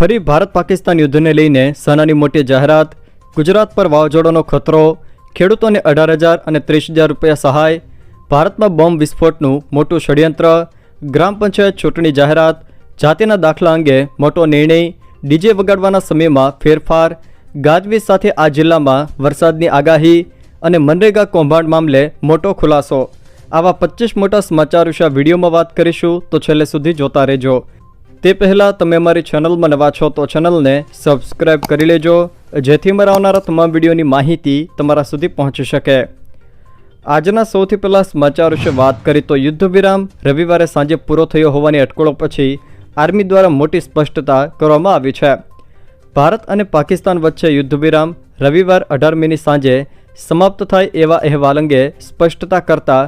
ફરી ભારત પાકિસ્તાન યુદ્ધને લઈને સનાની મોટી જાહેરાત, ગુજરાત પર વાવાઝોડાનો ખતરો, ખેડૂતોને અઢાર હજાર અને ત્રીસ હજાર રૂપિયા સહાય, ભારતમાં બોમ્બ વિસ્ફોટનું મોટું ષડયંત્ર, ગ્રામ પંચાયત ચૂંટણી જાહેરાત, જાતિના દાખલા અંગે મોટો નિર્ણય, ડીજે વગાડવાના સમયમાં ફેરફાર, ગાજવીજ સાથે આ જિલ્લામાં વરસાદની આગાહી અને મનરેગા કૌભાંડ મામલે મોટો ખુલાસો. આવા પચીસ મોટા સમાચાર વિશે વિડીયોમાં વાત કરીશું, તો છેલ્લે સુધી જોતા રહેજો. તે પહેલાં તમે અમારી ચેનલમાં નવા છો તો ચેનલને સબસ્ક્રાઇબ કરી લેજો, જેથી મારા આવનારા તમામ વિડીયોની માહિતી તમારા સુધી પહોંચી શકે. આજના સૌથી પહેલાં સમાચાર વિશે વાત કરી તો યુદ્ધ વિરામ રવિવારે સાંજે પૂરો થયો હોવાની અટકળો પછી આર્મી દ્વારા મોટી સ્પષ્ટતા કરવામાં આવી છે. ભારત અને પાકિસ્તાન વચ્ચે યુદ્ધ વિરામ રવિવાર અઢારમીની સાંજે સમાપ્ત થાય એવા અહેવાલ અંગે સ્પષ્ટતા કરતા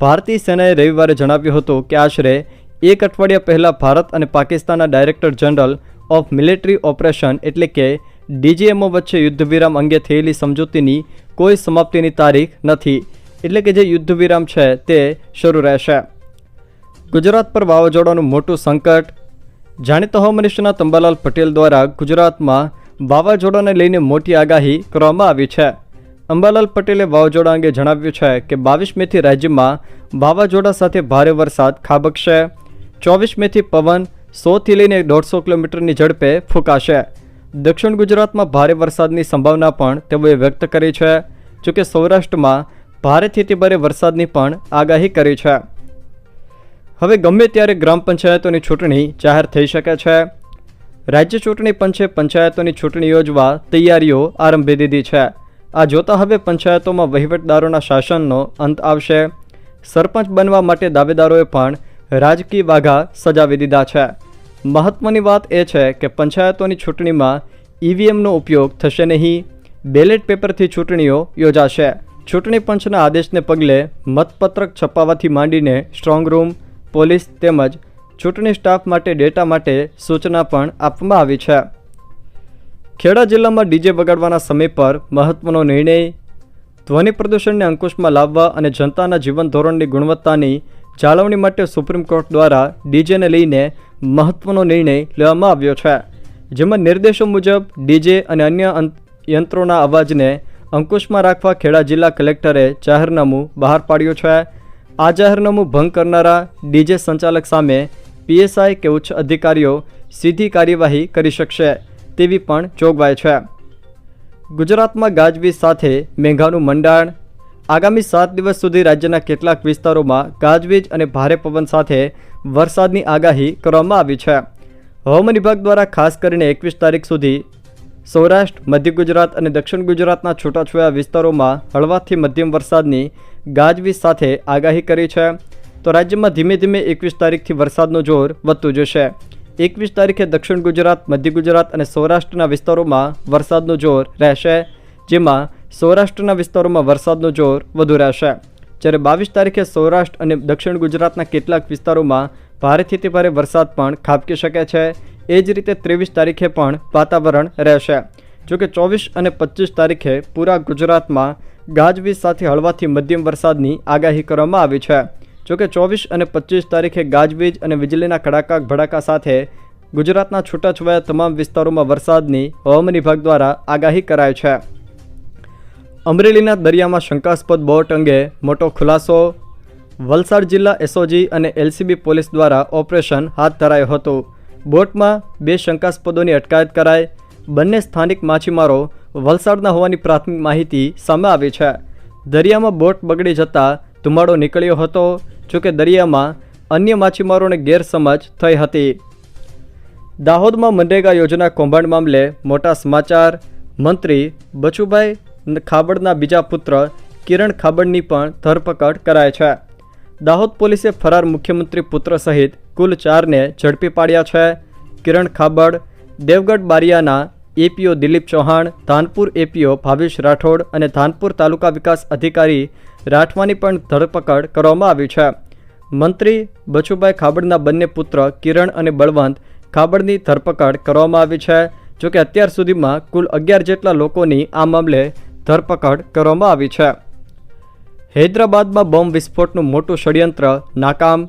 ભારતીય સેનાએ રવિવારે જણાવ્યું હતું કે આશરે એક અઠવાડિયા પહેલાં ભારત અને પાકિસ્તાનના director general of military operation એટલે કે ડીજીએમઓ વચ્ચે યુદ્ધ વિરામ અંગે થયેલી સમજૂતીની કોઈ સમાપ્તિની તારીખ નથી. એટલે કે જે યુદ્ધ વિરામ છે તે શરૂ રહેશે. ગુજરાત પર વાવાઝોડાનું મોટું સંકટ. જાણીતા હવામાન નિષ્ણાત તંબાલાલ પટેલ દ્વારા ગુજરાતમાં વાવાઝોડાને લઈને મોટી આગાહી કરવામાં આવી છે. અંબાલાલ પટેલે વાવાઝોડા અંગે જણાવ્યું છે કે બાવીસ મેથી રાજ્યમાં વાવાઝોડા સાથે ભારે વરસાદ ખાબકશે. ચોવીસ મેથી પવન સોથી લઈને દોઢસો કિલોમીટરની ઝડપે ફૂંકાશે. દક્ષિણ ગુજરાતમાં ભારે વરસાદની સંભાવના પણ તેઓએ વ્યક્ત કરી છે, જોકે સૌરાષ્ટ્રમાં ભારેથી અતિ ભારે વરસાદની પણ આગાહી કરી છે. હવે ગમે ત્યારે ગ્રામ પંચાયતોની ચૂંટણી જાહેર થઈ શકે છે. રાજ્ય ચૂંટણી પંચે પંચાયતોની ચૂંટણી યોજવા તૈયારીઓ આરંભી દીધી છે. આ જોતા હવે પંચાયતોમાં વહીવટદારોના શાસનનો અંત આવશે. સરપંચ બનવા માટે દાવેદારોએ પણ રાજકીય વાઘા સજાવી દીધા છે. મહત્વની વાત એ છે કે પંચાયતોની ચૂંટણીમાં ઈવીએમનો ઉપયોગ થશે નહીં. બેલેટ પેપરથી ચૂંટણીઓ યોજાશે. ચૂંટણી પંચના આદેશને પગલે મતપત્રક છપાવવાથી માંડીને સ્ટ્રોંગ રૂમ, પોલીસ તેમજ ચૂંટણી સ્ટાફ માટે ડેટા માટે સૂચના પણ આપવામાં આવી છે. ખેડા જિલ્લામાં ડીજે બગાડવાના સમય પર મહત્વનો નિર્ણય. ધ્વનિ પ્રદૂષણને અંકુશમાં લાવવા અને જનતાના જીવન ધોરણની ગુણવત્તાની જાળવણી માટે સુપ્રીમ કોર્ટ દ્વારા ડીજેને લઈને મહત્વનો નિર્ણય લેવામાં આવ્યો છે, જેમાં નિર્દેશો મુજબ ડીજે અને અન્ય યંત્રોના અવાજને અંકુશમાં રાખવા ખેડા જિલ્લા કલેક્ટરે જાહેરનામું બહાર પાડ્યું છે. આ જાહેરનામું ભંગ કરનારા ડીજે સંચાલક સામે પીએસઆઈ કે ઉચ્ચ અધિકારીઓ સીધી કાર્યવાહી કરી શકશે તેવી પણ જોગવાઈ છે. ગુજરાતમાં ગાજવીજ સાથે મેઘાનું મંડાણ આગામી સાત દિવસ સુધી રાજ્યના કેટલાક વિસ્તારોમાં ગાજવીજ અને ભારે પવન સાથે વરસાદની આગાહી કરવામાં આવી છે. હવામાન વિભાગ દ્વારા ખાસ કરીને એકવીસ તારીખ સુધી સૌરાષ્ટ્ર, મધ્ય ગુજરાત અને દક્ષિણ ગુજરાતના છૂટાછવાયા વિસ્તારોમાં હળવાથી મધ્યમ વરસાદની ગાજવીજ સાથે આગાહી કરી છે. તો રાજ્યમાં ધીમે ધીમે એકવીસ તારીખથી વરસાદનું જોર વધતું જશે. એકવીસ તારીખે દક્ષિણ ગુજરાત, મધ્ય ગુજરાત અને સૌરાષ્ટ્રના વિસ્તારોમાં વરસાદનો જોર રહેશે, જેમાં સૌરાષ્ટ્રના વિસ્તારોમાં વરસાદનો જોર વધુ રહેશે. જ્યારે બાવીસ તારીખે સૌરાષ્ટ્ર અને દક્ષિણ ગુજરાતના કેટલાક વિસ્તારોમાં ભારેથી તે ભારે વરસાદ પણ ખાબકી શકે છે. એ જ રીતે ત્રેવીસ તારીખે પણ વાતાવરણ રહેશે. જોકે ચોવીસ અને પચીસ તારીખે પૂરા ગુજરાતમાં ગાજવીજ સાથે હળવાથી મધ્યમ વરસાદની આગાહી કરવામાં આવી છે. જોકે ચોવીસ અને પચીસ તારીખે ગાજવીજ અને વીજળીના કડાકા ભડાકા સાથે ગુજરાતના છૂટાછવાયા તમામ વિસ્તારોમાં વરસાદની હવામાન વિભાગ દ્વારા આગાહી કરાઈ છે. અમરેલીના દરિયામાં શંકાસ્પદ બોટ અંગે મોટો ખુલાસો, વલસાડ જિલ્લા એસઓજી અને એલસીબી પોલીસ દ્વારા ઓપરેશન હાથ ધરાયું હતું. બોટમાં બે શંકાસ્પદોની અટકાયત કરાઈ. બંને સ્થાનિક માછીમારો વલસાડના હોવાની પ્રાથમિક માહિતી સામે આવી છે. દરિયામાં બોટ બગડી જતાં ધુમાડો નીકળ્યો હતો જોકે દરિયામાં અન્ય માછીમારોને ગેરસમજ થઈ હતી. દાહોદમાં મનરેગા યોજના કૌભાંડ મામલે મોટા સમાચાર, મંત્રી બચુભાઈ ખાબડના બીજા પુત્ર કિરણ ખાબડની પણ ધરપકડ કરાય છે. દાહોદ પોલીસે ફરાર મુખ્યમંત્રી પુત્ર સહિત કુલ ચારને ઝડપી પાડ્યા છે. કિરણ ખાબડ, દેવગઢ બારિયાના એપીઓ દિલીપ ચૌહાણ, ધાનપુર એપીઓ ભાવેશ રાઠોડ અને ધાનપુર તાલુકા વિકાસ અધિકારી રાઠવાની પણ ધરપકડ કરવામાં આવી છે. મંત્રી બચુભાઈ ખાબડના બંને પુત્ર કિરણ અને બળવંત ખાબડની ધરપકડ કરવામાં આવી છે, જોકે અત્યાર સુધીમાં કુલ અગિયાર જેટલા લોકોની આ મામલે ધરપકડ કરવામાં આવી છે. હૈદરાબાદમાં બોમ્બ વિસ્ફોટનું મોટું ષડયંત્ર નાકામ.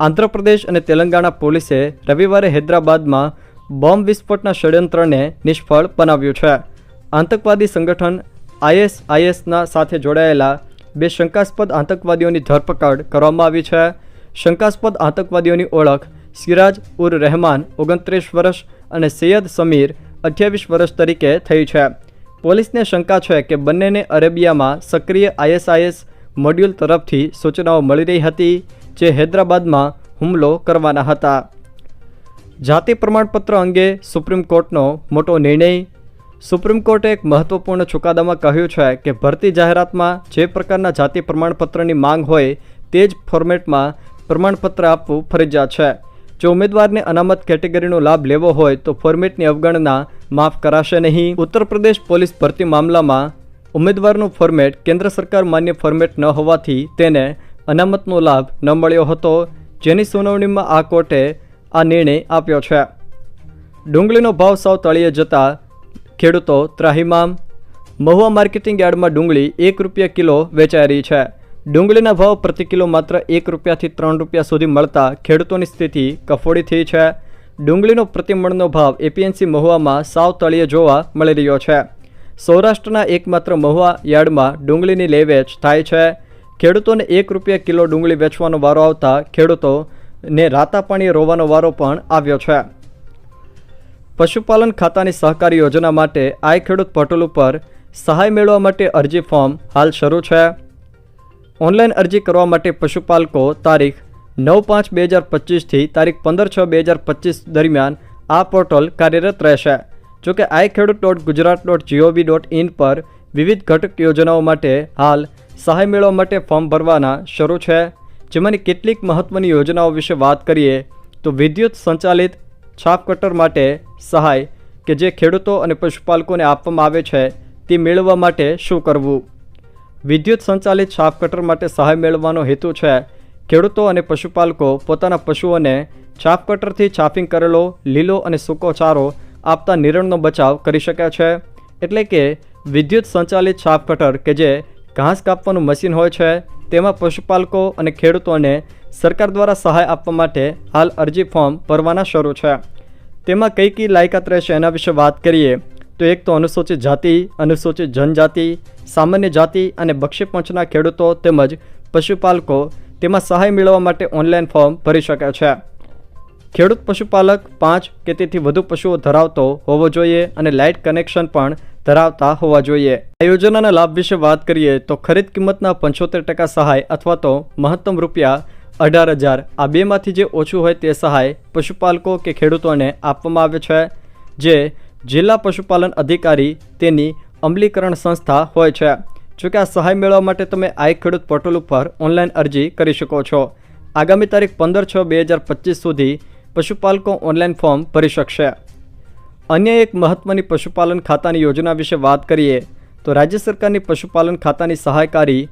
આંધ્રપ્રદેશ અને તેલંગાણા પોલીસે રવિવારે હૈદરાબાદમાં બોમ્બ વિસ્ફોટના ષડયંત્રને નિષ્ફળ બનાવ્યું છે. આતંકવાદી સંગઠન આઈએસઆઈએસના સાથે જોડાયેલા બે શંકાસ્પદ આતંકવાદીઓની ધરપકડ કરવામાં આવી છે. શંકાસ્પદ આતંકવાદીઓની ઓળખ સિરાજ ઉર રહેમાન ઓગણત્રીસ વર્ષ અને સૈયદ સમીર, અઠ્યાવીસ વર્ષ તરીકે થઈ છે. પોલીસને શંકા છે કે બંનેને અરેબિયામાં સક્રિય આઈએસઆઈએસ મોડ્યુલ તરફથી સૂચનાઓ મળી રહી હતી, જે હૈદરાબાદમાં હુમલો કરવાના હતા. જાતિ પ્રમાણપત્ર અંગે સુપ્રીમ કોર્ટનો મોટો નિર્ણય. સુપ્રીમ કોર્ટે એક મહત્વપૂર્ણ ચુકાદામાં કહ્યું છે કે ભરતી જાહેરાતમાં જે પ્રકારના જાતિ પ્રમાણપત્રની માંગ હોય તે જ ફોર્મેટમાં પ્રમાણપત્ર આપવું ફરજિયાત છે. જો ઉમેદવારને અનામત કેટેગરીનો લાભ લેવો હોય તો ફોર્મેટની અવગણના માફ કરાશે નહીં. ઉત્તર પ્રદેશ પોલીસ ભરતી મામલામાં ઉમેદવારનું ફોર્મેટ કેન્દ્ર સરકાર માન્ય ફોર્મેટ ન હોવાથી તેને અનામતનો લાભ ન મળ્યો હતો, જેની સુનાવણીમાં આ કોર્ટે આ નિર્ણય આપ્યો છે. ડુંગળીનો ભાવ સાવ તળિયે જતા ખેડૂતો ત્રાહિમામ. મહુવા માર્કેટિંગ યાર્ડમાં ડુંગળી એક રૂપિયા કિલો વેચાઈ રહી છે. ડુંગળીના ભાવ પ્રતિ કિલો માત્ર એક રૂપિયાથી ત્રણ રૂપિયા સુધી મળતા ખેડૂતોની સ્થિતિ કફોડી થઈ છે. ડુંગળીનો પ્રતિમણનો ભાવ એપીએનસી મહુવામાં સાવ તળિયે જોવા મળી રહ્યો છે. સૌરાષ્ટ્રના એકમાત્ર મહુવા યાર્ડમાં ડુંગળીની લેવેચ થાય છે. ખેડૂતોને એક રૂપિયા કિલો ડુંગળી વેચવાનો વારો આવતા ખેડૂતોને રાતા પાણીએ રોવાનો વારો પણ આવ્યો છે. પશુપાલન ખાતાની સહકારી યોજના માટે આઈ ખેડૂત પોર્ટલ ઉપર સહાય મેળવવા માટે અરજી ફોર્મ હાલ શરૂ છે. ઓનલાઈન અરજી કરવા માટે પશુપાલકો તારીખ નવ પાંચ બે હજાર પચીસથી તારીખ પંદર છ બે હજાર પચીસ દરમિયાન આ પોર્ટલ કાર્યરત રહેશે. જોકે i Khedut dot Gujarat dot GOV dot in પર વિવિધ ઘટક યોજનાઓ માટે હાલ સહાય મેળવવા માટે ફોર્મ ભરવાના શરૂ છે. જેમાંની કેટલીક મહત્ત્વની યોજનાઓ વિશે વાત કરીએ તો વિદ્યુત સંચાલિત છાપ કટર માટે સહાય કે જે ખેડૂતો અને પશુપાલકોને આપવામાં આવે છે તે મેળવવા માટે શું કરવું? વિદ્યુત સંચાલિત છાપ કટર માટે સહાય મેળવવાનો હેતુ છે ખેડૂતો અને પશુપાલકો પોતાના પશુઓને છાપ કટરથી છાપિંગ કરેલો, લીલો અને સૂકો ચારો આપતા નિરણનો બચાવ કરી શકે છે. એટલે કે વિદ્યુત સંચાલિત છાપ કટર કે જે ઘાસ કાપવાનું મશીન હોય છે, તેમાં પશુપાલકો અને ખેડૂતોને સરકાર દ્વારા સહાય આપવા માટે હાલ અરજી ફોર્મ ભરવાના શરૂ છે. તેમાં કઈ કઈ લાયકાત રહેશે એના વિશે વાત કરીએ, તો એક તો અનુસૂચિત જાતિ, અનુસૂચિત જનજાતિ, સામાન્ય જાતિ અને બક્ષી પંચના ખેડૂતો તેમજ પશુપાલકો તેમાં સહાય મેળવવા માટે ઓનલાઈન ફોર્મ ભરી શકે છે. ખેડૂત પશુપાલક પાંચ કે તેથી વધુ પશુઓ ધરાવતો હોવો જોઈએ અને લાઇટ કનેક્શન પણ ધરાવતા હોવા જોઈએ. આ યોજનાના લાભ વિશે વાત કરીએ તો ખરીદ કિંમતના પંચોતેર ટકા સહાય અથવા તો મહત્તમ રૂપિયા અઢાર હજાર. આ બેમાંથી જે ઓછું હોય તે સહાય પશુપાલકો કે ખેડૂતોને આપવામાં આવે છે, જે જિલ્લા પશુપાલન અધિકારી તેની અમલીકરણ સંસ્થા હોય છે. જોકે આ સહાય મેળવવા માટે તમે આઈ ખેડૂત પોર્ટલ ઉપર ઓનલાઈન અરજી કરી શકો છો. આગામી તારીખ પંદર છ બે હજાર પચીસ સુધી પશુપાલકો ઓનલાઈન ફોર્મ ભરી શકશે. અન્ય એક મહત્ત્વની પશુપાલન ખાતાની યોજના વિશે વાત કરીએ, તો રાજ્ય સરકારની પશુપાલન ખાતાની સહાયકારી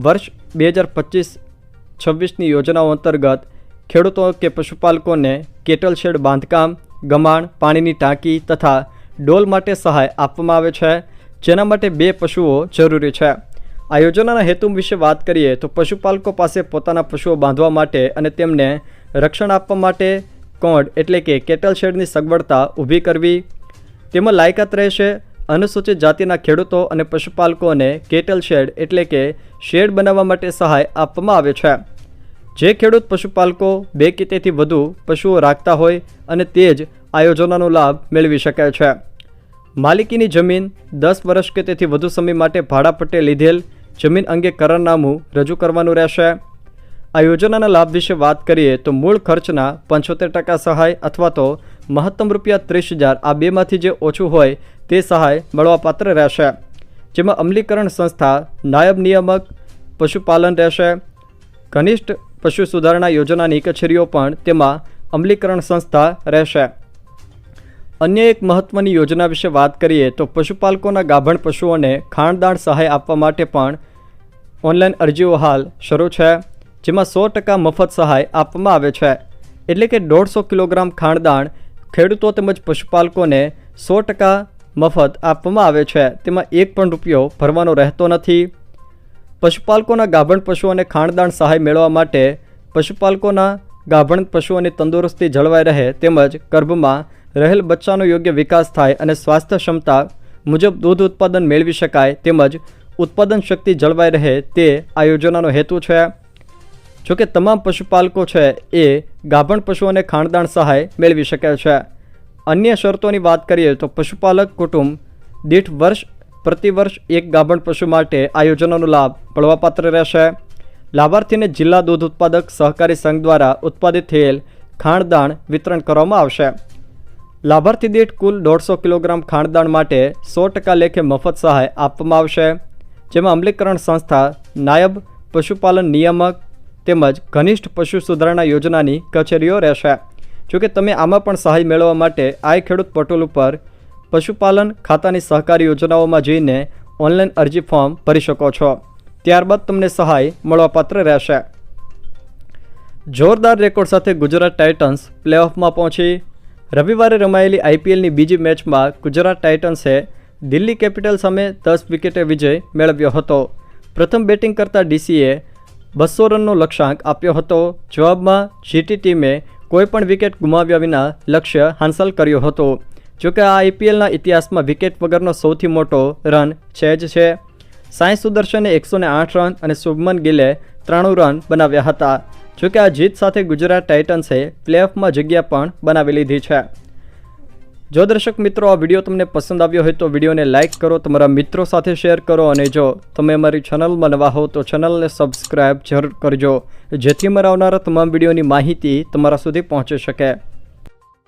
વર્ષ બે હજાર પચીસ છવ્વીસની યોજનાઓ અંતર્ગત ખેડૂતો કે પશુપાલકોને કેટલ શેડ બાંધકામ, ગમાણ, પાણીની ટાંકી તથા ડોલ માટે સહાય આપવામાં આવે છે. જેના માટે બે પશુઓ જરૂરી છે. આ યોજનાના હેતુ વિશે વાત કરીએ તો પશુપાલકો પાસે પોતાના પશુઓ બાંધવા માટે અને તેમને રક્ષણ આપવા માટે કોડ એટલે કે કેટલ શેડની સગવડતા ઊભી કરવી. તેમાં લાયકાત રહેશે, અનુસૂચિત જાતિના ખેડૂતો અને પશુપાલકોને કેટલ શેડ એટલે કે શેડ બનાવવા માટે સહાય આપવામાં આવે છે. જે ખેડૂત પશુપાલકો બે કે તેથી વધુ પશુઓ રાખતા હોય અને તે જ આ યોજનાનો લાભ મેળવી શકે છે. માલિકીની જમીન દસ વર્ષ કે તેથી વધુ સમય માટે ભાડા પટ્ટે લીધેલ જમીન અંગે કરારનામું રજૂ કરવાનું રહેશે. આ યોજનાના લાભ વિશે વાત કરીએ તો મૂળ ખર્ચના પંચોતેર ટકા સહાય અથવા તો મહત્તમ રૂપિયા ત્રીસ હજાર આ બેમાંથી જે ઓછું હોય તે સહાય મળવાપાત્ર રહેશે. જેમાં અમલીકરણ સંસ્થા, નાયબ નિયામક, પશુપાલન રહેશે. ઘનિષ્ઠ પશુ સુધારણા યોજનાની કચેરીઓ પણ તેમાં અમલીકરણ સંસ્થા રહેશે. અન્ય એક મહત્ત્વની યોજના વિશે વાત કરીએ તો પશુપાલકોના ગાભણ પશુઓને ખાણદાણ સહાય આપવા માટે પણ ઓનલાઈન અરજીઓ હાલ શરૂ છે, જેમાં સો ટકા મફત સહાય આપવામાં આવે છે. એટલે કે દોઢસો કિલોગ્રામ ખાણદાણ ખેડૂતો તેમજ પશુપાલકોને સો ટકા મફત આપવામાં આવે છે. તેમાં એક પણ રૂપિયો ભરવાનો રહેતો નથી. પશુપાલકોના ગાભણ પશુઓને ખાણદાણ સહાય મેળવવા માટે પશુપાલકોના ગાભણ પશુઓની તંદુરસ્તી જળવાઈ રહે તેમજ ગર્ભમાં રહેલ બચ્ચાનો યોગ્ય વિકાસ થાય અને સ્વાસ્થ્ય ક્ષમતા મુજબ દૂધ ઉત્પાદન મેળવી શકાય તેમજ ઉત્પાદન શક્તિ જળવાઈ રહે તે આ યોજનાનો હેતુ છે. જોકે તમામ પશુપાલકો છે એ ગાભણ પશુઓને ખાણદાણ સહાય મેળવી શકે છે. અન્ય શરતોની વાત કરીએ તો પશુપાલક કુટુંબ દીઠ વર્ષ પ્રતિવર્ષ એક ગાભણ પશુ માટે આ યોજનાનો લાભ મળવાપાત્ર રહેશે. લાભાર્થીને જિલ્લા દૂધ ઉત્પાદક સહકારી સંઘ દ્વારા ઉત્પાદિત થયેલ ખાણદાણ વિતરણ કરવામાં આવશે. લાભાર્થી દીઠ કુલ દોઢસો કિલોગ્રામ ખાણદાણ માટે સો ટકા લેખે મફત સહાય આપવામાં આવશે. જેમાં અમલીકરણ સંસ્થા, નાયબ પશુપાલન નિયામક તેમજ ઘનિષ્ઠ પશુ સુધારણા યોજનાની કચેરીઓ રહેશે. જોકે તમે આમાં પણ સહાય મેળવવા માટે આઈ ખેડૂત પોર્ટલ ઉપર પશુપાલન ખાતાની સહકારી યોજનાઓમાં જઈને ઓનલાઈન અરજી ફોર્મ ભરી શકો છો. ત્યારબાદ તમને સહાય મળવાપાત્ર રહેશે. જોરદાર રેકોર્ડ સાથે ગુજરાત ટાઇટન્સ પ્લેઓફમાં પહોંચી રવિવારે રમાયેલી આઈપીએલની બીજી મેચમાં ગુજરાત ટાઇટન્સે દિલ્હી કેપિટલ સામે દસ વિકેટે વિજય મેળવ્યો હતો. પ્રથમ બેટિંગ કરતા ડીસીએ બસો રનનો લક્ષ્યાંક આપ્યો હતો. જવાબમાં જીટી ટીમે કોઈપણ વિકેટ ગુમાવ્યા વિના લક્ષ્ય હાંસલ કર્યો હતો. જોકે આ આઈપીએલના ઇતિહાસમાં વિકેટ વગરનો સૌથી મોટો રન છે જ છે. સાંઈ સુદર્શને એકસો આઠ રન અને શુભમન ગિલે ત્રાણું રન બનાવ્યા હતા. જોકે આ જીત સાથે ગુજરાત ટાઇટન્સે પ્લેઓફમાં જગ્યા પણ બનાવી લીધી છે. જો દર્શક મિત્રો આ વીડિયો તમને પસંદ આવ્યો હોય તો વિડીયોને લાઇક કરો, તમારા મિત્રો સાથે શેર કરો અને જો તમે અમારી ચેનલમાં નવા હો તો ચેનલને સબસ્ક્રાઇબ જરૂર કરજો. જેથી અમારા આવનારા તમામ વિડીયોની માહિતી તમારા સુધી પહોંચી શકે.